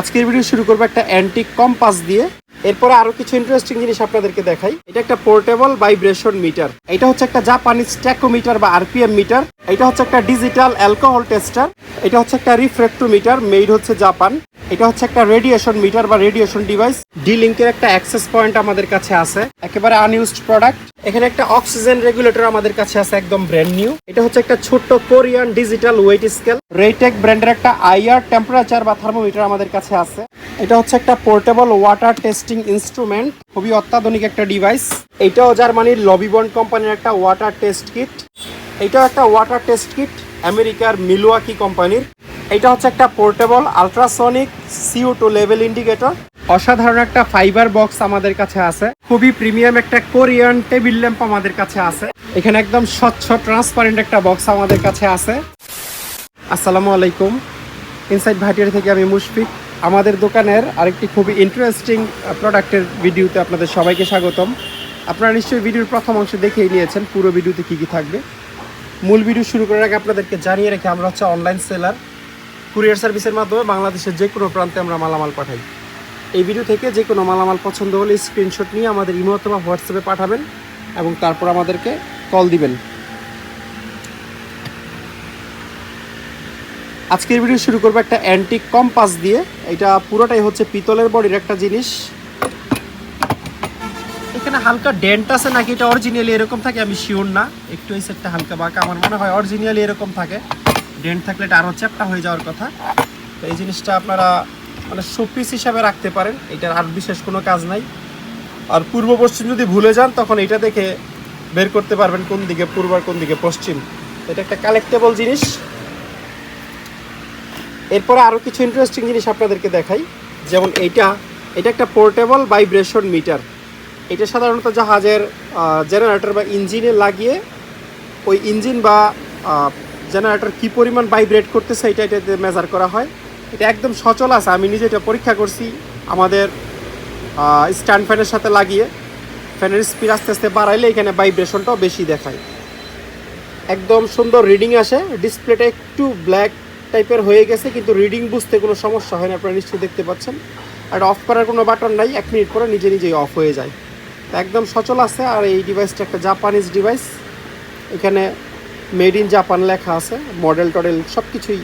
আজকের ভিডিও শুরু করব একটা অ্যান্টিক কম্পাস দিয়ে। এরপরে আরও কিছু ইন্টারেস্টিং জিনিস আপনাদেরকে দেখাই। এটা একটা পোর্টেবল ভাইব্রেশন মিটার এটা হচ্ছে একটা জাপানিজ স্ট্যাকোমিটার বা আরপিএম মিটার এটা হচ্ছে একটা ডিজিটাল অ্যালকোহল টেস্টার এটা হচ্ছে একটা রিফ্রেক্টোমিটার মেড হচ্ছে জাপান এটা হচ্ছে একটা রেডিয়েশন মিটার বা রেডিয়েশন ডিভাইস ডি লিঙ্কের একটা অ্যাক্সেস পয়েন্ট আমাদের কাছে আছে। একেবারে আনইউজড প্রোডাক্ট এখানে একটা অক্সিজেন রেগুলেটর আমাদের কাছে আছে, একদম ব্র্যান্ড নিউ এটা হচ্ছে একটা ছোট্ট কোরিয়ান ডিজিটাল ওয়েট স্কেল রেটেক ব্র্যান্ডের একটা আইআর টেম্পারেচার বা থার্মোমিটার আমাদের কাছে আছে। এটা হচ্ছে একটা পোর্টেবল ওয়াটার টেস্টিং ইনস্ট্রুমেন্ট খুবই অত্যাধুনিক একটা ডিভাইস এটাও জার্মানির লবিবন্ড কোম্পানির একটা ওয়াটার টেস্ট কিট এটাও একটা ওয়াটার টেস্ট কিট আমেরিকার মিলওয়াকি কোম্পানির। এটা হচ্ছে একটা portable ultrasonic CO two level indicator অসাধারণ একটা ফাইবার বক্স আমাদের কাছে আছে। খুবই প্রিমিয়াম একটা কোরিয়ান টেবিল ল্যাম্প আমাদের কাছে আছে। এখানে একদম স্বচ্ছ ট্রান্সপারেন্ট একটা বক্স আমাদের কাছে আছে। আসসালামু আলাইকুম। ইনসাইড ভাটিয়ারি থেকে আমি মুশফিক। আমাদের দোকানের আরেকটি খুবই ইন্টারেস্টিং প্রোডাক্টের ভিডিওতে আপনাদের সবাইকে স্বাগতম। আপনারা নিশ্চয়ই ভিডিওর প্রথম অংশ দেখেই নিয়েছেন, পুরো ভিডিওতে কী কী থাকবে। মূল ভিডিও শুরু করার আগে আপনাদেরকে জানিয়ে রেখে, আমরা হচ্ছে অনলাইন সেলার কুরিয়ার সার্ভিসের মাধ্যমে বাংলাদেশের যে কোনো প্রান্তে আমরা মালামাল পাঠাই। এই ভিডিও থেকে যে কোনো মালামাল পছন্দ হলে স্ক্রিনশট নিয়ে আমাদের ইমো অথবা হোয়াটসঅ্যাপে পাঠাবেন এবং তারপর আমাদেরকে কল দিবেন। আজকের ভিডিও শুরু করব একটা অ্যান্টিক কম্পাস দিয়ে। এটা পুরোটাই হচ্ছে পিতলের বডির একটা জিনিস। এখানে হালকা ডেন্ট আছে নাকি? এটা অরিজিনালি এরকম থাকে, আমি শিওর না। একটু এই সেটটা হালকা বাঁকা, আমার মনে হয় অরিজিনালি এরকম থাকে। ডেন্ট থাকলে এটা আরও চ্যাপটা হয়ে যাওয়ার কথা। তো এই জিনিসটা আপনারা মানে শোপিস হিসাবে রাখতে পারেন। এটার আর বিশেষ কোনো কাজ নাই। আর পূর্ব পশ্চিম যদি ভুলে যান, তখন এটা দেখে বের করতে পারবেন কোন দিকে পূর্ব আর কোন দিকে পশ্চিম। এটা একটা কালেক্টেবল জিনিস। এরপরে আরও কিছু ইন্টারেস্টিং জিনিস আপনাদেরকে দেখাই। যেমন এইটা, এটা একটা পোর্টেবল ভাইব্রেশন মিটার এটা সাধারণত জাহাজের জেনারেটর বা ইঞ্জিনে লাগিয়ে ওই ইঞ্জিন বা জেনারেটর কী পরিমাণ ভাইব্রেট করতেছে এটা এটাতে মেজার করা হয়। এটা একদম সচল আছে, আমি নিজে এটা পরীক্ষা করছি। আমাদের স্ট্যান্ড ফ্যানের সাথে লাগিয়ে ফ্যানের স্পিড আস্তে আস্তে বাড়াইলে এখানে ভাইব্রেশনটাও বেশি দেখায়। একদম সুন্দর রিডিং আসে ডিসপ্লেটা একটু ব্ল্যাক টাইপের হয়ে গেছে, কিন্তু রিডিং বুঝতে কোনো সমস্যা হয় না, আপনারা নিশ্চয়ই দেখতে পাচ্ছেন। আর অফ করার কোনো বাটন নাই, এক মিনিট পরে নিজে নিজেই অফ হয়ে যায়। তো একদম সচল আছে, আর এই ডিভাইসটা একটা জাপানিজ ডিভাইস এখানে মেড ইন জাপান লেখা আছে মডেল টডেল সব কিছুই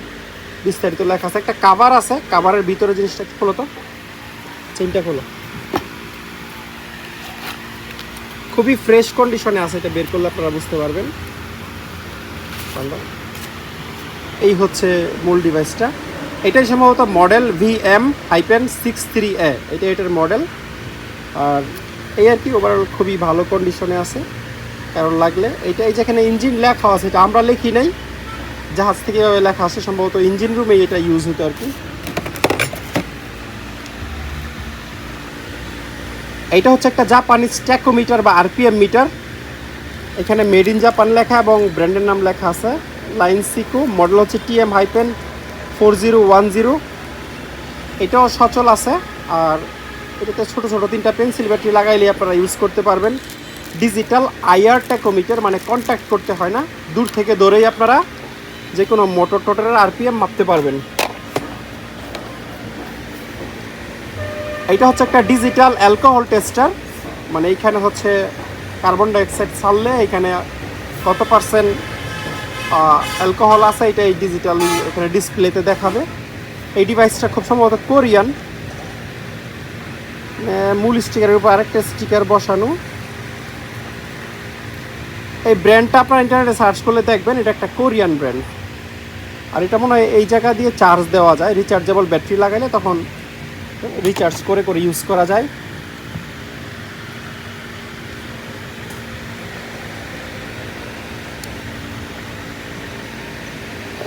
বিস্তারিত লেখা আছে। একটা কাভার আছে কাভারের ভিতরে জিনিসটা খোলো তো। চেনটা খোলো। খুবই ফ্রেশ কন্ডিশনে আছে, এটা বের করলে আপনারা বুঝতে পারবেন। ভালো। এই হচ্ছে মূল ডিভাইসটা এটাই সম্ভবত model V M hyphen six three A এটা এটার মডেল আর এই আর কি ওভারঅল খুবই ভালো কন্ডিশনে আছে। কারণ লাগলে এটা, এই যেখানে ইঞ্জিন লেখা আছে, এটা আমরা লিখি নাই। জাহাজ থেকে এভাবে লেখা আছে, সম্ভবত ইঞ্জিন রুমে এটা ইউজ হতো আর কি। এটা হচ্ছে একটা জাপানিজ স্ট্যাকোমিটার বা আরপিএম মিটার এখানে মেড ইন জাপান লেখা এবং ব্র্যান্ডের নাম লেখা আছে। লাইন সিকো মডেল হচ্ছে TM hyphen four zero one zero এটাও সচল আছে, আর এটাতে ছোটো ছোটো তিনটা পেন্সিল ব্যাটারি লাগাইলে আপনারা ইউজ করতে পারবেন। ডিজিটাল আইআর ট্যাকোমিটার মানে কন্ট্যাক্ট করতে হয় না, দূর থেকে দৌড়েই আপনারা যে কোনো মোটর টোটরের আরপিএম মাপতে পারবেন। এটা হচ্ছে একটা ডিজিটাল অ্যালকোহল টেস্টার মানে এইখানে হচ্ছে কার্বন ডাইঅক্সাইড ছাড়লে এখানে কত পার্সেন্ট অ্যালকোহল আছে, এটা এই ডিজিটালি এখানে ডিসপ্লেতে দেখাবে। এই ডিভাইসটা খুব সম্ভবত কোরিয়ান। মূল স্টিকারের উপর আরেকটা স্টিকার বসানো। এই ব্র্যান্ডটা আপনার ইন্টারনেটে সার্চ করলে দেখবেন, এটা একটা কোরিয়ান ব্র্যান্ড আর এটা মনে হয় এই জায়গা দিয়ে চার্জ দেওয়া যায়। রিচার্জেবল ব্যাটারি লাগাইলে তখন রিচার্জ করে করে ইউজ করা যায়।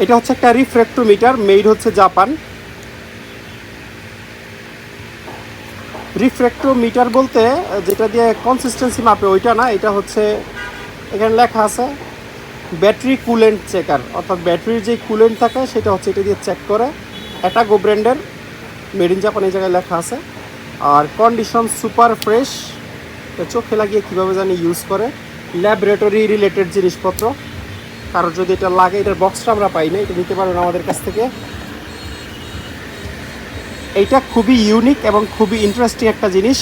এটা হচ্ছে একটা রিফ্রেক্টোমিটার মেড হচ্ছে জাপান। রিফ্রেক্টোমিটার বলতে, যেটা দিয়ে কনসিস্টেন্সি মাপে, ওইটা না, এটা হচ্ছে, এখানে লেখা আছে ব্যাটারি কুলেন্ট চেকার অর্থাৎ ব্যাটারির যে কুলেন্ট থাকে, সেটা হচ্ছে এটা দিয়ে চেক করে। এটা গো ব্র্যান্ডের মেড ইন জাপান এই জায়গায় লেখা আছে। আর কন্ডিশন সুপার ফ্রেশ চোখে লাগিয়ে কীভাবে জানি ইউজ করে। ল্যাবরেটরি রিলেটেড জিনিসপত্র। কারোর যদি এটা লাগে, এটার বক্সটা আমরা পাই না, এটা নিতে পারবেন আমাদের কাছ থেকে। এইটা খুবই ইউনিক এবং খুবই ইন্টারেস্টিং একটা জিনিস।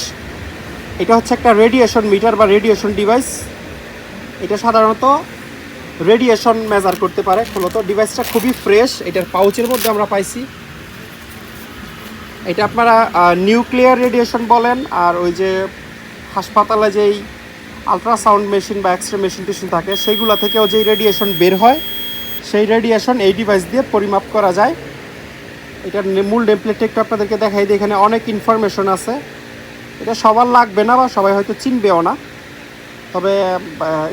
এটা হচ্ছে একটা রেডিয়েশন মিটার বা রেডিয়েশন ডিভাইস এটা সাধারণত রেডিয়েশন মেজার করতে পারে, মূলত ডিভাইসটা খুবই ফ্রেশ এটার পাউচের মধ্যে আমরা পাইছি। এটা আপনারা নিউক্লিয়ার রেডিয়েশন বলেন, আর ওই যে হাসপাতালে যেই আলট্রাসাউন্ড মেশিন বা এক্স রে মেশিন টেশিন থাকে, সেইগুলো থেকেও যেই রেডিয়েশন বের হয়, সেই রেডিয়েশন এই ডিভাইস দিয়ে পরিমাপ করা যায়। এটার মূল টেমপ্লেটটা একটু আপনাদেরকে দেখাই দিই, এখানে অনেক ইনফরমেশন আছে। এটা সবার লাগবে না বা সবাই হয়তো চিনবেও না। তবে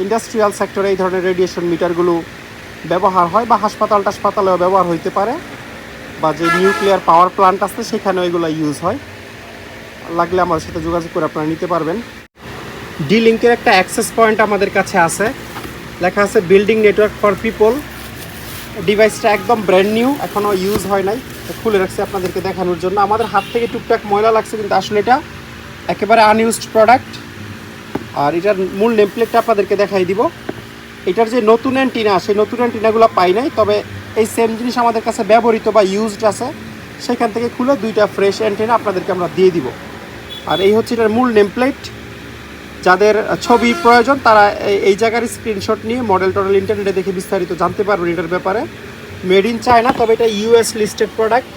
ইন্ডাস্ট্রিয়াল সেক্টরে এই ধরনের রেডিয়েশন মিটারগুলো ব্যবহার হয় বা হাসপাতাল টাসপাতালেও ব্যবহার হইতে পারে। বা যে নিউক্লিয়ার পাওয়ার প্ল্যান্ট আছে, সেখানেও এগুলো ইউজ হয়। লাগলে আমাদের সাথে যোগাযোগ করে আপনারা নিতে পারবেন। ডি লিঙ্কের একটা অ্যাক্সেস পয়েন্ট আমাদের কাছে আছে। লেখা আছে বিল্ডিং নেটওয়ার্ক ফর পিপল ডিভাইসটা একদম ব্র্যান্ড নিউ এখনও ইউজ হয় নাই। খুলে রাখছি আপনাদেরকে দেখানোর জন্য। আমাদের হাত থেকে টুকটাক ময়লা লাগছে, কিন্তু আসলে এটা একেবারে আনইউজড প্রোডাক্ট আর এটার মূল নেমপ্লেটটা আপনাদেরকে দেখাই দিব। এটার যে নতুন অ্যান্টিনা সেই নতুন অ্যান্টিনাগুলো পাই নাই, তবে এই সেম জিনিস আমাদের কাছে ব্যবহৃত বা ইউজড আছে। সেখান থেকে খুলে দুইটা ফ্রেশ অ্যান্টিনা আপনাদেরকে আমরা দিয়ে দিব। আর এই হচ্ছে এটার মূল নেমপ্লেট যাদের ছবি প্রয়োজন, তারা এই- জায়গার স্ক্রিনশট নিয়ে মডেল টডেল ইন্টারনেটে দেখে বিস্তারিত জানতে পারবেন এটার ব্যাপারে। মেড ইন চায়না তবে এটা ইউএস লিস্টেড প্রোডাক্ট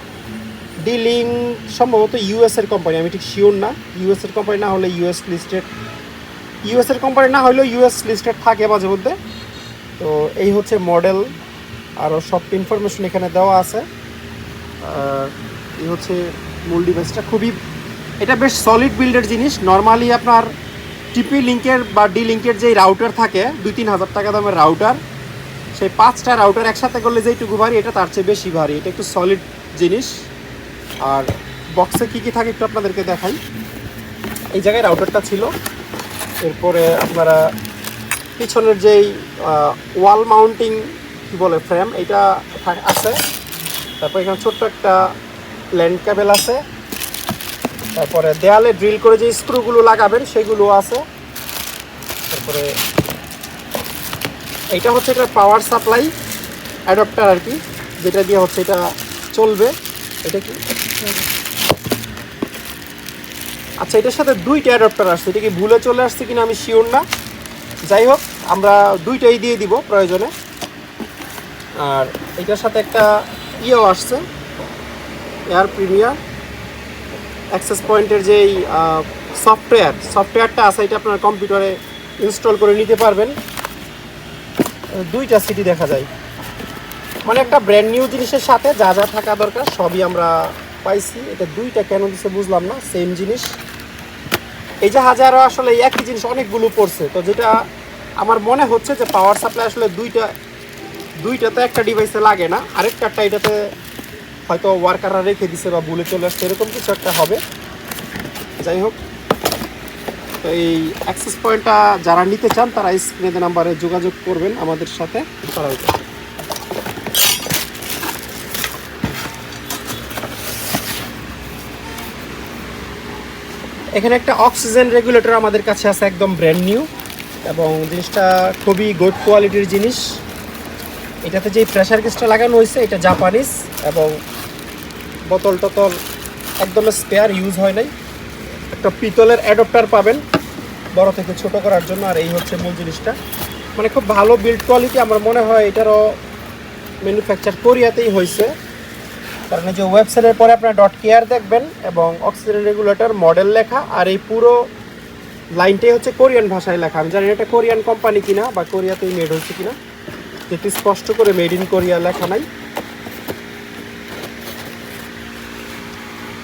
ডিলিং সম্ভবত ইউএস এর কোম্পানি আমি ঠিক শিওর না। ইউএস এর কোম্পানি না হলে ইউএস লিস্টেড ইউএস এর কোম্পানি না হলেও ইউএস লিস্টেড থাকে মাঝে মধ্যে। তো এই হচ্ছে মডেল আরও সব ইনফরমেশন এখানে দেওয়া আছে। এই হচ্ছে মূল ডিভাইসটা খুবই, এটা বেশ সলিড বিল্ডের জিনিস। নর্মালি আপনার টিপি লিঙ্কের বা ডি লিঙ্কের যে রাউটার থাকে, দুই তিন হাজার টাকা দামের রাউটার সেই পাঁচটা রাউটার একসাথে করলে যেইটুকু ভারী, এটা তার চেয়ে বেশি ভারী। এটা একটু সলিড জিনিস। আর বক্সে কী কী থাকে একটু আপনাদেরকে দেখাই। এই জায়গায় রাউটারটা ছিল। এরপরে আপনারা পিছনের যেই ওয়াল মাউন্টিং কি বলে ফ্রেম এটা আছে। তারপর এখানে ছোট্ট একটা ল্যান্ড কেবেল আছে। তারপরে দেয়ালে ড্রিল করে যে স্ক্রুগুলো লাগাবেন, সেগুলো আছে। তারপরে এটা হচ্ছে এটা পাওয়ার সাপ্লাই অ্যাডাপ্টার আর কি, যেটা দিয়ে হচ্ছে এটা চলবে। এটা কি? আচ্ছা এটার সাথে দুইটা অ্যাডাপ্টার আসছে। এটা কি ভুলে চলে আসছে কিনা আমি শিওর না। যাই হোক, আমরা দুইটাই দিয়ে দিব প্রয়োজনে। আর এটার সাথে একটা ইয়েও আসছে এয়ার প্রিমিয়ার অ্যাক্সেস পয়েন্টের যেই সফটওয়্যার সফটওয়্যারটা আছে, এটা আপনার কম্পিউটারে ইনস্টল করে নিতে পারবেন। দুইটা সিটি দেখা যায়। মানে একটা ব্র্যান্ড নিউ জিনিসের সাথে যা যা থাকা দরকার, সবই আমরা পাইছি। এটা দুইটা কেন দিছে বুঝলাম না সেম জিনিস। এই যে হাজারও আসলে একই জিনিস অনেকগুলো পড়ছে। তো যেটা আমার মনে হচ্ছে যে পাওয়ার সাপ্লাই আসলে দুইটা, দুইটাতে একটা ডিভাইসে লাগে না, আরেকটা এটাতে হয়তো ওয়ার্কাররা রেখে দিছে বা ভুলে চলে আসছে, এরকম কিছু একটা হবে। যাই হোক, তো এই অ্যাক্সেস পয়েন্টটা যারা নিতে চান, তারা স্ক্রিনে নাম্বারে যোগাযোগ করবেন আমাদের সাথে। তারা এখানে একটা অক্সিজেন রেগুলেটর আমাদের কাছে আছে, একদম ব্র্যান্ড নিউ এবং জিনিসটা খুবই গুড কোয়ালিটির জিনিস। এটাতে যে প্রেশার গেসটা লাগানো হয়েছে, এটা জাপানিজ এবং বোতল টোতল একদম স্পেয়ার ইউজ হয় নাই। একটা পিতলের অ্যাডপ্টার পাবেন, বড় থেকে ছোট করার জন্য, আর এই হচ্ছে মূল জিনিসটা। মানে খুব ভালো বিল্ড কোয়ালিটি আমার মনে হয় এটারও ম্যানুফ্যাকচার কোরিয়াতেই হয়েছে। কারণ যে ওয়েবসাইটের পরে আপনার ডট কেয়ার দেখবেন, এবং অক্সিজেন রেগুলেটর মডেল লেখা, আর এই পুরো লাইনটাই হচ্ছে কোরিয়ান ভাষায় লেখা। আমি জানি এটা কোরিয়ান কোম্পানি কিনা, বা কোরিয়াতেই মেড হয়েছে কিনা। যেটি স্পষ্ট করে মেড ইন কোরিয়া লেখা নাই।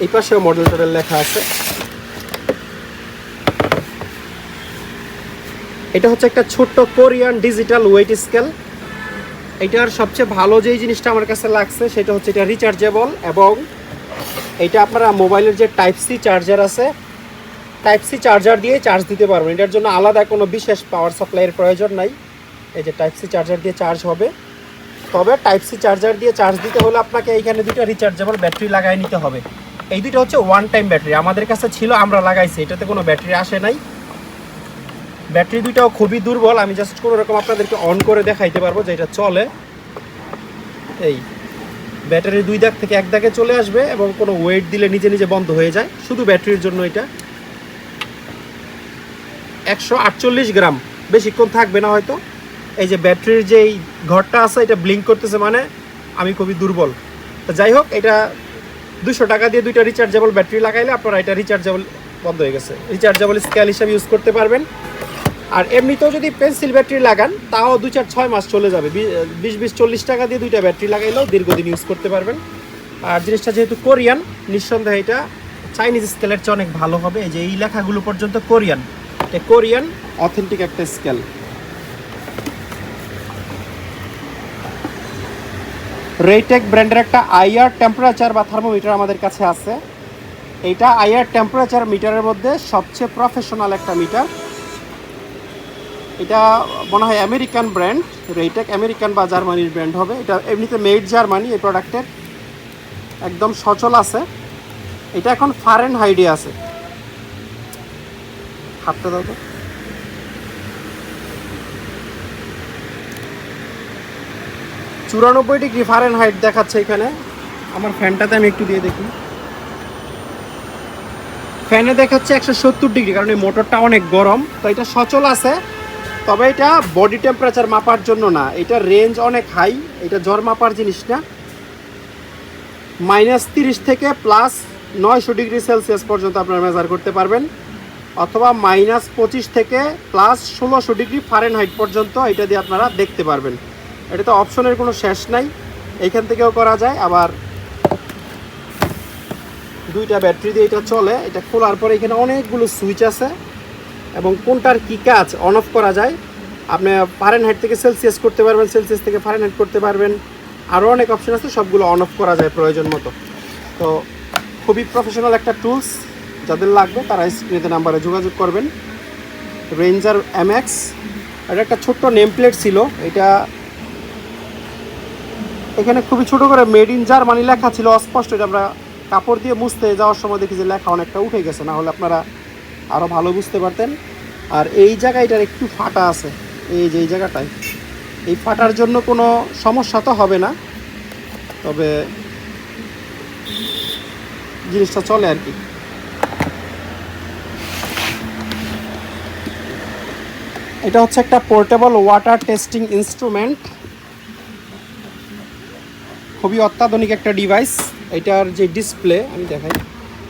এই পাশেও মডেল টডেল লেখা আছে। এটা হচ্ছে একটা ছোট্ট কোরিয়ান ডিজিটাল ওয়েট স্কেল এটার সবচেয়ে ভালো যেই জিনিসটা আমার কাছে লাগছে, সেটা হচ্ছে এটা রিচার্জেবল এবং এটা আপনারা মোবাইলের যে টাইপ সি চার্জার আছে টাইপ সি চার্জার দিয়ে চার্জ দিতে পারবেন। এটার জন্য আলাদা কোনো বিশেষ পাওয়ার সাপ্লাইয়ের প্রয়োজন নাই। এই যে টাইপ সি চার্জার দিয়ে চার্জ হবে। তবে টাইপ সি চার্জার দিয়ে চার্জ দিতে হলে আপনাকে এইখানে দুটো রিচার্জেবল ব্যাটারি লাগাই নিতে হবে। এই দুইটা হচ্ছে ওয়ান টাইম ব্যাটারি আমাদের কাছে ছিল, আমরা লাগাইছি। এটাতে কোনো ব্যাটারি আসে নাই। ব্যাটারি দুইটাও খুবই দুর্বল। আমি জাস্ট কোনো রকম আপনাদেরকে অন করে দেখাইতে পারব যে এটা চলে। এই ব্যাটারি দুই দাগ থেকে এক দাগে চলে আসবে এবং কোনো ওয়েট দিলে নিজে নিজে বন্ধ হয়ে যায়। শুধু ব্যাটারির জন্য এটা। একশো আটচল্লিশ গ্রাম। বেশিক্ষণ থাকবে না হয়তো। এই যে ব্যাটারির যে ঘরটা আছে, এটা ব্লিঙ্ক করতেছে মানে আমি খুবই দুর্বল। যাই হোক, এটা দুশো টাকা দিয়ে দুইটা রিচার্জেবল ব্যাটারি লাগাইলে আপনারা এটা রিচার্জেবল বন্ধ হয়ে গেছে। রিচার্জেবল স্কেল হিসাবে ইউজ করতে পারবেন। আর এমনিতেও যদি পেন্সিল ব্যাটারি লাগান, তাও দুই চার ছয় মাস চলে যাবে। বিশ বিশ, চল্লিশ টাকা দিয়ে দুইটা ব্যাটারি লাগাইলেও দীর্ঘদিন ইউজ করতে পারবেন। আর জিনিসটা যেহেতু কোরিয়ান, নিঃসন্দেহে এটা চাইনিজ স্কেলের চেয়ে অনেক ভালো হবে। এই যে এই লেখাগুলো পর্যন্ত কোরিয়ান। এটা কোরিয়ান অথেন্টিক একটা স্কেল রেটেক ব্র্যান্ডের একটা আইআর টেম্পারেচার বা থার্মোমিটার আমাদের কাছে আছে। এইটা আইআর টেম্পারেচার মিটারের মধ্যে সবচেয়ে প্রফেশনাল একটা মিটার এটা মনে হয় আমেরিকান ব্র্যান্ড রেটেক আমেরিকান বা জার্মানির ব্র্যান্ড হবে। এটা এমনিতে মেড জার্মানি এই প্রোডাক্টের একদম সচল আছে। এটা এখন ফারেন হাইডে আছে। হাতটা দাও চুরানব্বই ডিগ্রি ফারেন হাইট দেখাচ্ছে এখানে। আমার ফ্যানটাতে আমি একটু দিয়ে দেখি। ফ্যানে দেখাচ্ছে একশো সত্তর ডিগ্রি, কারণ এই মোটরটা অনেক গরম, তো এটা সচল আছে, তবে এটা বডি টেম্পারেচার মাপার জন্য না। এটা রেঞ্জ অনেক হাই এটা জ্বর মাপার জিনিস না। মাইনাস তিরিশ থেকে প্লাস নয়শো ডিগ্রি সেলসিয়াস পর্যন্ত আপনারা মেজার করতে পারবেন, অথবা মাইনাস পঁচিশ থেকে প্লাস ষোলোশো ডিগ্রি ফারেনহাইট পর্যন্ত এটা দিয়ে আপনারা দেখতে পারবেন। এটাতে অপশনের কোনো শেষ নাই। এখান থেকেও করা যায়, আবার দুইটা ব্যাটারি দিয়ে এটা চলে। এটা খোলার পরে এখানে অনেকগুলো সুইচ আছে এবং কোনটার কি কাজ অন অফ করা যায়। আপনি ফারেন ফারেনহাইট থেকে সেলসিয়াস করতে পারবেন সেলসিয়াস থেকে ফারেন ফারেনহাইট করতে পারবেন। আরও অনেক অপশন আছে, সবগুলো অন অফ করা যায় প্রয়োজন মতো। তো খুবই প্রফেশনাল একটা টুলস যাদের লাগবে তারা স্ক্রিনে নাম্বারে যোগাযোগ করবেন। রেঞ্জার এমএক্স এটা একটা ছোট্ট নেম প্লেট ছিল। এটা এখানে খুবই ছোট করে মেড ইন জার্মানি লেখা ছিল, অস্পষ্ট এটা আমরা কাপড় দিয়ে মুছতে যাওয়ার সময় দেখি যে লেখা অনেকটা উঠে গেছে, না হলে আপনারা আরও ভালো বুঝতে পারতেন। আর এই জায়গায় এটার একটু ফাটা আছে, এই যে এই জায়গাটায়। এই ফাটার জন্য কোনো সমস্যা তো হবে না, তবে জিনিসটা চলে আর কি। এটা হচ্ছে একটা পোর্টেবল ওয়াটার টেস্টিং ইনস্ট্রুমেন্ট খুবই অত্যাধুনিক একটা ডিভাইস এটার যে ডিসপ্লে আমি দেখাই।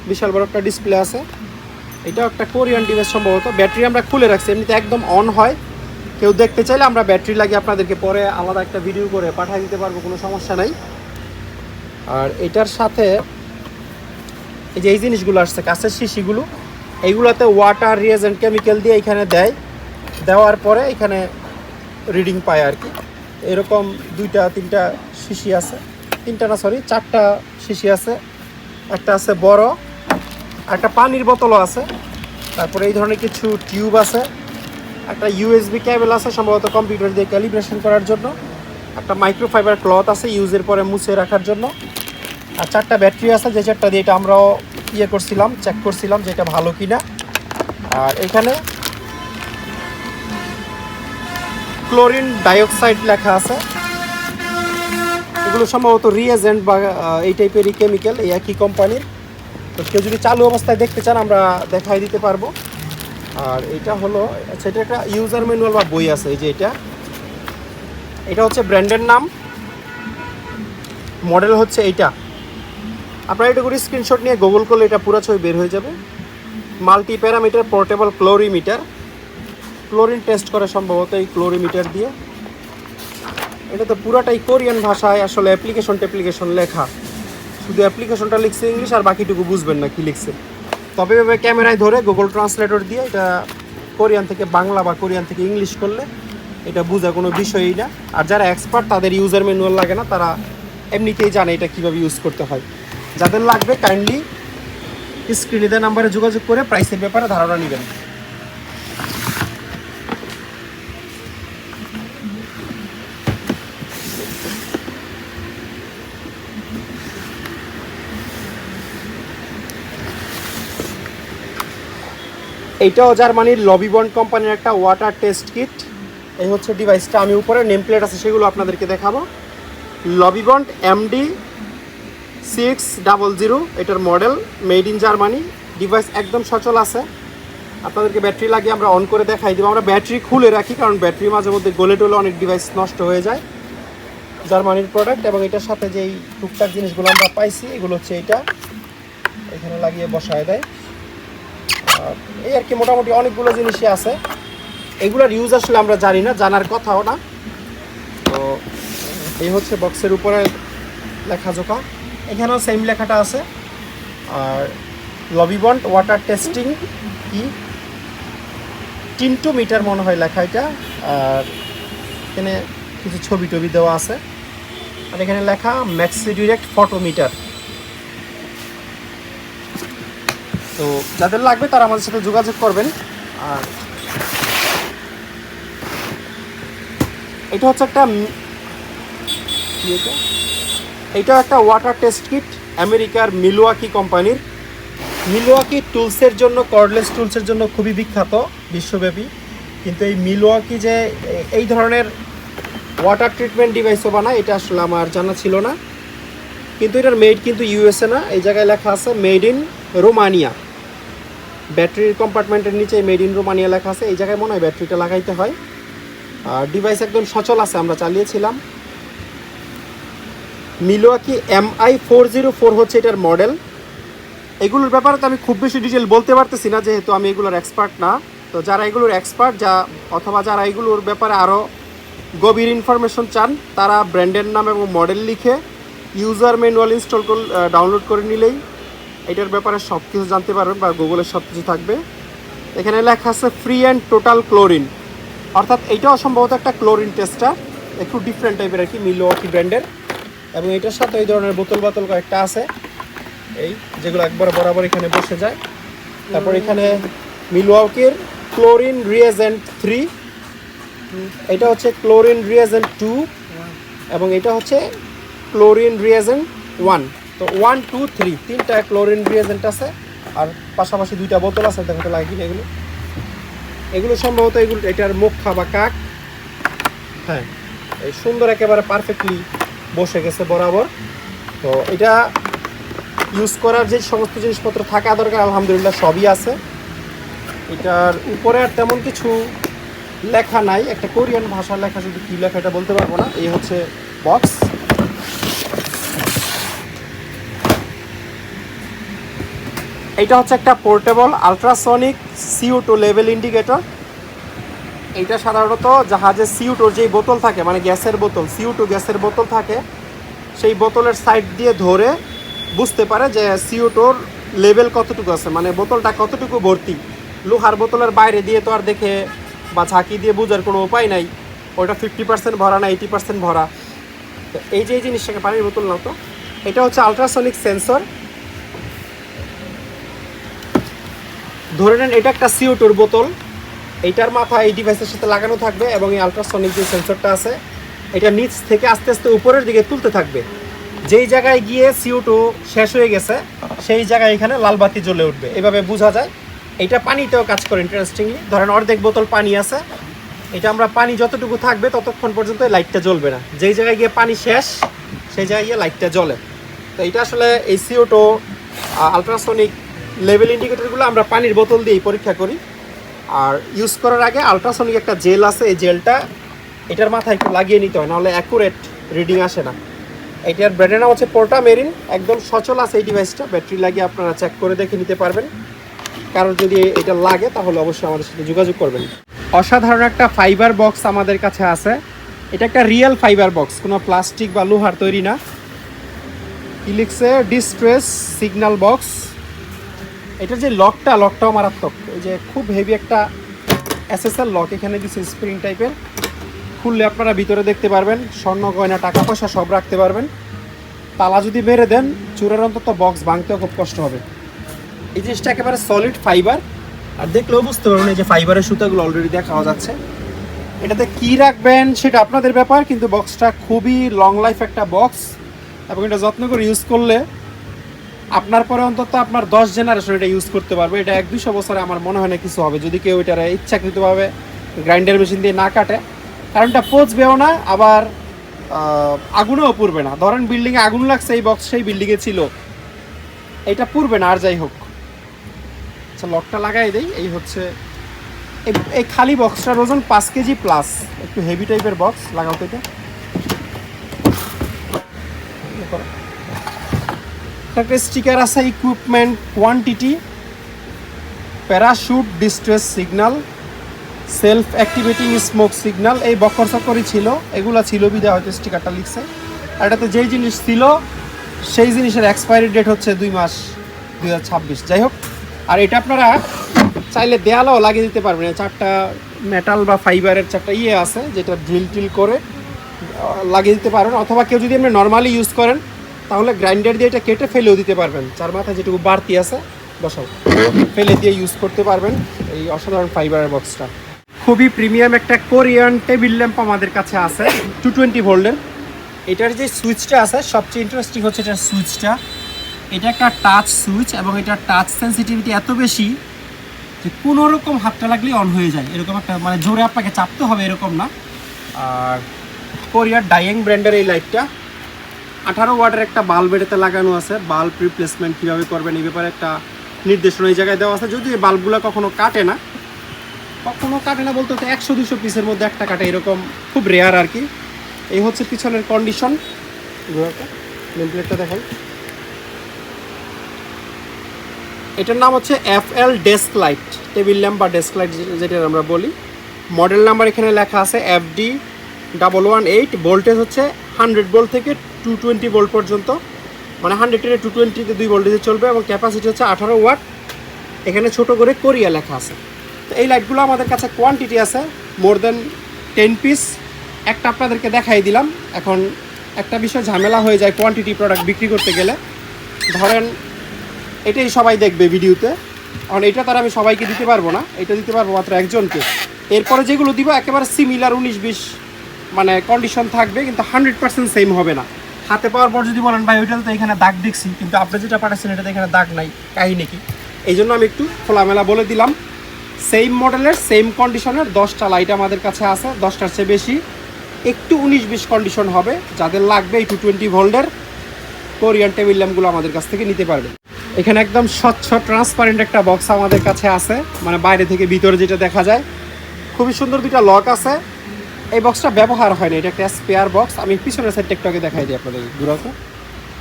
বিশাল বড় একটা ডিসপ্লে আছে। এটাও একটা কোরিয়ান ডিভাইস সম্ভবত। ব্যাটারি আমরা খুলে রাখছি। এমনিতে একদম অন হয়। কেউ দেখতে চাইলে আমরা ব্যাটারি লাগিয়ে আপনাদেরকে পরে আলাদা একটা ভিডিও করে পাঠিয়ে দিতে পারব, কোনো সমস্যা নাই। আর এটার সাথে এই যে এই জিনিসগুলো আসছে কাছের শিশিগুলো, এইগুলোতে ওয়াটার রিয়েজেন্ট কেমিক্যাল দিয়ে এখানে দেয়। দেওয়ার পরে এখানে রিডিং পায় আর কি। এরকম দুইটা, তিনটা শিশি আছে। তিনটা না সরি চারটা শিশি আছে। একটা আছে বড় একটা পানির বোতলও আছে। তারপরে এই ধরনের কিছু টিউব আছে। একটা ইউএসবি কেবল আছে, সম্ভবত কম্পিউটার দিয়ে ক্যালিব্রেশন করার জন্য। একটা মাইক্রোফাইবার ক্লথ আছে ইউজের পরে মুছে রাখার জন্য। আর চারটা ব্যাটারি আছে, যে চারটা দিয়ে এটা আমরাও ইয়ে করছিলাম চেক করছিলাম যে এটা ভালো কিনা। আর এখানে ক্লোরিন ডাইঅক্সাইড লেখা আছে। এগুলো সম্ভবত রিয়েজেন্ট বা এই টাইপেরই কেমিক্যাল এই একই কোম্পানির তো কেউ যদি চালু অবস্থায় দেখতে চান, আমরা দেখাই দিতে পারব। আর এটা হলো আচ্ছা এটা একটা ইউজার ম্যানুয়াল বা বই আছে, এই যে এটা। এটা হচ্ছে ব্র্যান্ডের নাম। মডেল হচ্ছে এইটা। আপনারা এটা করে স্ক্রিনশট নিয়ে গুগল করলে এটা পুরো ছবি বের হয়ে যাবে। Multi parameter portable colorimeter chlorine test করে সম্ভবত এই ক্লোরিমিটার দিয়ে। এটা তো পুরাটাই কোরিয়ান ভাষায় আসলে অ্যাপ্লিকেশন টেপ্লিকেশন লেখা। শুধু অ্যাপ্লিকেশনটা লিখছে ইংলিশ আর বাকিটুকু বুঝবেন না কি লিখছে। তবে এভাবে ক্যামেরায় ধরে গুগল ট্রান্সলেটর দিয়ে এটা কোরিয়ান থেকে বাংলা বা কোরিয়ান থেকে ইংলিশ করলে এটা বোঝা কোনো বিষয়ই না। আর যারা এক্সপার্ট তাদের ইউজার ম্যানুয়াল লাগে না, তারা এমনিতেই জানে এটা কীভাবে ইউজ করতে হয়। যাদের লাগবে কাইন্ডলি স্ক্রিনে নাম্বারে যোগাযোগ করে প্রাইসের ব্যাপারে ধারণা নেবেন। এইটাও জার্মানির লবিবন্ড কোম্পানির একটা ওয়াটার টেস্ট কিট এই হচ্ছে ডিভাইসটা আমি উপরে নেম প্লেট আছে, সেগুলো আপনাদেরকে দেখাবো। Lovibond MD six double zero এটার model made in Germany device একদম সচল আছে। আপনাদেরকে ব্যাটারি লাগিয়ে আমরা অন করে দেখাই দিব। আমরা ব্যাটারি খুলে রাখি, কারণ ব্যাটারি মাঝে মধ্যে গলে টলে অনেক ডিভাইস নষ্ট হয়ে যায়। জার্মানির প্রোডাক্ট এবং এটার সাথে যেই টুকটাক জিনিসগুলো আমরা পাইছি, এগুলো হচ্ছে এটা এখানে লাগিয়ে বসায় দেয়। এই আর কি মোটামুটি অনেকগুলো জিনিসই আছে। এগুলোর ইউজ আসলে আমরা জানি না, জানার কথাও না। তো এই হচ্ছে বক্সের উপরে লেখাজোখা এখানেও সেম লেখাটা আছে। আর লবিবন্ট ওয়াটার টেস্টিং কি? টিন্টু মিটার মনে হয় লেখা এটা। আর এখানে কিছু ছবি টবি দেওয়া আছে। আর এখানে লেখা ম্যাক্সি ডিরেক্ট ফটোমিটার তো যাদের লাগবে তারা আমাদের সাথে যোগাযোগ করবেন। আর এটা হচ্ছে একটা এটা? একটা ওয়াটার টেস্ট কিট আমেরিকার মিলওয়াকি কোম্পানির। মিলওয়াকি টুলসের জন্য কর্ডলেস টুলসের জন্য খুবই বিখ্যাত বিশ্বব্যাপী। কিন্তু এই মিলওয়াকি যে, এই ধরনের ওয়াটার ট্রিটমেন্ট ডিভাইসও বানায়, এটা আসলে আমার জানা ছিল না। কিন্তু এটার মেড কিন্তু ইউএসএ না, এই জায়গায় লেখা আছে মেড ইন রোমানিয়া ব্যাটারির কম্পার্টমেন্টের নিচে মেড ইন রোমানিয়া লেখা আছে, এই জায়গায় মনে হয় ব্যাটারিটা লাগাইতে হয়। আর ডিভাইস একদম সচল আছে, আমরা চালিয়েছিলাম। Milwaukee MI four zero four হচ্ছে এটার মডেল এগুলোর ব্যাপারে তো আমি খুব বেশি ডিটেল বলতে পারতেছি না, যেহেতু আমি এগুলোর এক্সপার্ট না। তো যারা এগুলোর এক্সপার্ট যা অথবা যারা এগুলোর ব্যাপারে আরও গভীর ইনফরমেশন চান, তারা ব্র্যান্ডের নাম এবং মডেল লিখে ইউজার ম্যানুয়াল ইনস্টল ডাউনলোড করে নিলেই এটার ব্যাপারে সব কিছু জানতে পারবেন বা গুগলে সব কিছু থাকবে। এখানে লেখা আছে ফ্রি অ্যান্ড টোটাল ক্লোরিন অর্থাৎ এইটাও সম্ভবত একটা ক্লোরিন টেস্টার একটু ডিফারেন্ট টাইপের আর কি মিলোয়াকি ব্র্যান্ডের এবং এটার সাথে এই ধরনের বোতল বোতল কয়েকটা আছে। এই যেগুলো একবার বরাবর এখানে বসে যায়। তারপর এখানে মিলওয়াকির ক্লোরিন রিয়েজেন্ট থ্রি এটা হচ্ছে ক্লোরিন রিয়েজেন্ট টু এবং এটা হচ্ছে ক্লোরিন রিয়েজেন্ট ওয়ান তো ওয়ান টু থ্রি তিনটা ক্লোরিন রিয়েজেন্ট আছে, আর পাশাপাশি দুইটা বোতল আছে দেখো তো লাগে এগুলো। এগুলো সম্ভবত এগুলো এটার মুখা বা কাক। হ্যাঁ এই সুন্দর একেবারে পারফেক্টলি বসে গেছে বরাবর। তো এটা ইউজ করার যে সমস্ত জিনিসপত্র থাকা দরকার, আলহামদুলিল্লাহ সবই আছে। এটার উপরে আর তেমন কিছু লেখা নাই। একটা কোরিয়ান ভাষার লেখা যদি কী লেখা এটা বলতে পারব না। এই হচ্ছে বক্স এইটা হচ্ছে একটা portable ultrasonic CO two level indicator এইটা সাধারণত জাহাজে সিও টুর যেই বোতল থাকে মানে গ্যাসের বোতল সিও টু গ্যাসের বোতল থাকে, সেই বোতলের সাইড দিয়ে ধরে বুঝতে পারে যে সিও টুর লেভেল কতটুকু আছে মানে বোতলটা কতটুকু ভর্তি। লোহার বোতলের বাইরে দিয়ে তো আর দেখে বা ঝাঁকি দিয়ে বোঝার কোনো উপায় নাই। ওটা ফিফটি পার্সেন্ট ভরা না এইটি পার্সেন্ট ভরা। এই যে এই জিনিসটাকে পানির বোতল নাও তো। এটা হচ্ছে আলট্রাসনিক সেন্সর ধরে নেন, এটা একটা সিও টুর বোতল। এইটার মাথা এই ডিভাইসের সাথে লাগানো থাকবে এবং এই আলট্রাসনিক যে সেন্সরটা আছে, এটা নিচ থেকে আস্তে আস্তে উপরের দিকে তুলতে থাকবে। যেই জায়গায় গিয়ে সিও টু শেষ হয়ে গেছে, সেই জায়গায় এখানে লাল বাতি জ্বলে উঠবে। এভাবে বোঝা যায়। এটা পানিতেও কাজ করে ইন্টারেস্টিংলি ধরেন, অর্ধেক বোতল পানি আছে। এটা আমরা পানি যতটুকু থাকবে, ততক্ষণ পর্যন্ত লাইটটা জ্বলবে না। যেই জায়গায় গিয়ে পানি শেষ, সেই জায়গায় গিয়ে লাইটটা জ্বলে। তো এটা আসলে এই সিও টু আলট্রাসনিক লেভেল ইন্ডিকেটরগুলো আমরা পানির বোতল দিয়েই পরীক্ষা করি। আর ইউজ করার আগে আলট্রাসনিক একটা জেল আছে, এই জেলটা এটার মাথায় একটু লাগিয়ে নিতে হয়, নাহলে অ্যাকুরেট রিডিং আসে না। এটার ব্র্যান্ডের নাম হচ্ছে পোর্টা মেরিন একদম সচল আছে এই ডিভাইসটা ব্যাটারি লাগিয়ে আপনারা চেক করে দেখে নিতে পারবেন। কারণ যদি এটা লাগে, তাহলে অবশ্যই আমাদের সাথে যোগাযোগ করবেন। অসাধারণ একটা ফাইবার বক্স আমাদের কাছে আছে। এটা একটা রিয়েল ফাইবার বক্স কোনো প্লাস্টিক বা লোহার তৈরি না। লিখছে ডিস্ট্রেস সিগন্যাল বক্স এটার যে লকটা, লকটাও মারাত্মক। এই যে খুব হেভি একটা এসএসএল লক এখানে দিচ্ছে স্প্রিং টাইপের খুললে আপনারা ভিতরে দেখতে পারবেন, স্বর্ণ, গয়না, টাকা পয়সা সব রাখতে পারবেন। তালা যদি মেরে দেন চুরের অন্তত বক্স ভাঙতেও খুব কষ্ট হবে। এই জিনিসটা একেবারে সলিড ফাইবার আর দেখলেও বুঝতে পারবেন, এই যে ফাইবারের সুতাগুলো অলরেডি দেখাও যাচ্ছে। এটাতে কি রাখবেন সেটা আপনাদের ব্যাপার, কিন্তু বক্সটা খুবই লং লাইফ একটা বক্স এবং এটা যত্ন করে ইউজ করলে আপনার পরে অন্তত আপনার দশ জেনারেশন এটা ইউজ করতে পারবে। এটা এক দুশো বছরে আমার মনে হয় না কিছু হবে। যদি কেউ এটার ইচ্ছাকৃতভাবে গ্রাইন্ডার মেশিন দিয়ে না কাটে কারণটা পচবেও না, আবার আগুনেও পুড়বে না। ধরেন বিল্ডিংয়ে আগুন লাগছে, এই বক্স সেই বিল্ডিংয়ে ছিল। এটা পুড়বে না, আর যাই হোক। আচ্ছা লকটা লাগাই দেই। এই হচ্ছে, এই- এই খালি বক্সটার ওজন পাঁচ কেজি প্লাস একটু হেভি টাইপের বক্স লাগাও তো এটা। একটা স্টিকার আছে equipment quantity parachute distress signal self activating smoke signal এই বক্কর চক্করই ছিল, এগুলো ছিল বিদে হয়তো স্টিকারটা লিখছে। আর এটাতে যেই জিনিস ছিল, সেই জিনিসের এক্সপায়ারি ডেট হচ্ছে দুই মাস দু হাজার ছাব্বিশ। যাই হোক, আর এটা আপনারা চাইলে দেয়ালেও লাগিয়ে দিতে পারবেন। চারটা মেটাল বা ফাইবারের চারটা ইয়ে আছে, যেটা ড্রিল টিল করে লাগিয়ে দিতে পারবেন অথবা কেউ যদি আপনি নর্মালি ইউজ করেন তাহলে গ্রাইন্ডার দিয়ে এটা কেটে ফেলেও দিতে পারবেন। চার মাথায় যেটুকু বাড়তি আছে, বসাও। ফেলে দিয়ে ইউজ করতে পারবেন এই অসাধারণ ফাইবারের বক্সটা খুবই প্রিমিয়াম একটা কোরিয়ান টেবিল ল্যাম্প আমাদের কাছে আছে টু টোয়েন্টি ভোল্টের এটার যে সুইচটা আছে, সবচেয়ে ইন্টারেস্টিং হচ্ছে এটার সুইচটা এটা একটা টাচ সুইচ এবং এটার টাচ সেন্সিটিভিটি এত বেশি যে কোনো রকম হাতটা লাগলেই অন হয়ে যায়। এরকম একটা মানে জোরে আপনাকে চাপতে হবে এরকম না। আর কোরিয়ার ডাইং ব্র্যান্ডের এই লাইটটা আঠারো ওয়াটের একটা বাল্ব এটাতে লাগানো আছে। বাল্ব রিপ্লেসমেন্ট কীভাবে করবেন এই ব্যাপারে একটা নির্দেশনা এই জায়গায় দেওয়া আছে। যদি এই বাল্বগুলো কখনো কাটে না, কখনো কাটে না বলতে একশো, দুশো পিসের মধ্যে একটা কাটে, এরকম খুব রেয়ার আর কি। এই হচ্ছে পিছনের কন্ডিশন প্লেটটা দেখাই। এটার নাম হচ্ছে F L desk light table lamp বা ডেস্ক লাইট যেটা আমরা বলি। মডেল নাম্বার এখানে লেখা আছে F D double one eight voltage হচ্ছে হান্ড্রেড ভোল্ট থেকে টু টোয়েন্টি ভোল্ট পর্যন্ত মানে হান্ড্রেড থেকে টু টোয়েন্টিতে দুই ভোল্টেজে চলবে এবং ক্যাপাসিটি হচ্ছে আঠারো ওয়াট এখানে ছোট করে কোরিয়া লেখা আছে। তো এই লাইটগুলো আমাদের কাছে কোয়ান্টিটি আছে মোর দেন টেন পিস একটা আপনাদেরকে দেখাই দিলাম। এখন একটা বিষয় ঝামেলা হয়ে যায় কোয়ান্টিটি প্রোডাক্ট বিক্রি করতে গেলে। ধরেন, এটাই সবাই দেখবে ভিডিওতে। কারণ এটা তার আমি সবাইকে দিতে পারব না। এটা দিতে পারব মাত্র একজনকে। এরপরে যেগুলো দিব, একেবারে সিমিলার উনিশ বিশ মানে কন্ডিশন থাকবে, কিন্তু হান্ড্রেড পার্সেন্ট সেম হবে না। হাতে পাওয়ার পর যদি বলেন, ভাই, ওইটাতে তো এখানে দাগ দেখছি। কিন্তু আপনি যেটা পাঠাচ্ছেন, এটাতে এখানে দাগ নাই কাহিনী কি এই জন্য আমি একটু খোলামেলা বলে দিলাম। সেম মডেলের সেম কন্ডিশনের দশটা লাইট আমাদের কাছে আছে, দশটার চেয়ে বেশি। একটু উনিশ বিশ কন্ডিশন হবে, যাদের লাগবে এই টু টোয়েন্টি ভোল্ডের কোরিয়ান টেবিল ল্যাম্পগুলো আমাদের কাছ থেকে নিতে পারবেন। এখানে একদম স্বচ্ছ ট্রান্সপারেন্ট একটা বক্স আমাদের কাছে আছে মানে বাইরে থেকে ভিতরে যেটা দেখা যায়। খুবই সুন্দর দুইটা লক আছে। এই বক্সটা ব্যবহার হয় না, এটা একটা স্পেয়ার বক্স আমি পিছনের সাইডটা একটু আগে দেখাই দিই আপনাদের দূরাতে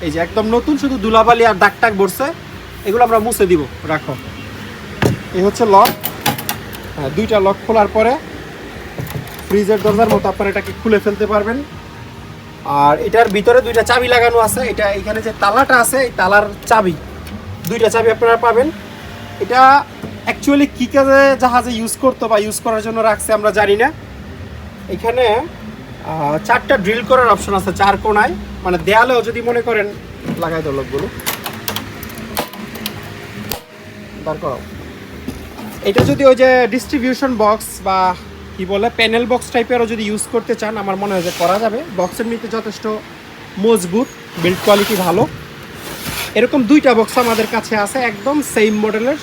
এই যে একদম নতুন শুধু দুলাবালি আর দাগ টাক বসছে এগুলো আমরা মুছে দিব, রাখো। এই হচ্ছে লক হ্যাঁ দুইটা লক খোলার পরে ফ্রিজের দরজার মতো আপনারা এটাকে খুলে ফেলতে পারবেন। আর এটার ভিতরে দুইটা চাবি লাগানো আছে। এটা এখানে যে তালাটা আছে, এই তালার চাবি, দুইটা চাবি আপনারা পাবেন। এটা অ্যাকচুয়ালি কী কাজে জাহাজে ইউজ করতো বা ইউজ করার জন্য রাখছে আমরা জানি না। এখানে চারটা ড্রিল করার অপশন আছে চার কোনায়। মানে দেয়ালেও যদি মনে করেন, লাগাই দাও লোকগুলো। এটা যদি ওই যে ডিস্ট্রিবিউশন বক্স বা কি বলে প্যানেল বক্স টাইপেরও যদি ইউজ করতে চান, আমার মনে হয় যে করা যাবে। বক্সের নিতে যথেষ্ট মজবুত বিল্ড কোয়ালিটি ভালো। এরকম দুইটা বক্স আমাদের কাছে আছে, একদম সেম মডেলের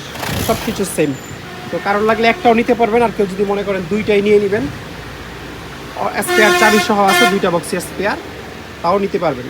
সব কিছু সেম তো কারোর লাগলে একটাও নিতে পারবেন, আর কেউ যদি মনে করেন দুইটাই নিয়ে নেবেন স্পেয়ার চাবি সহ আছে দুইটা বক্সি স্পেয়ার তাও নিতে পারবেন।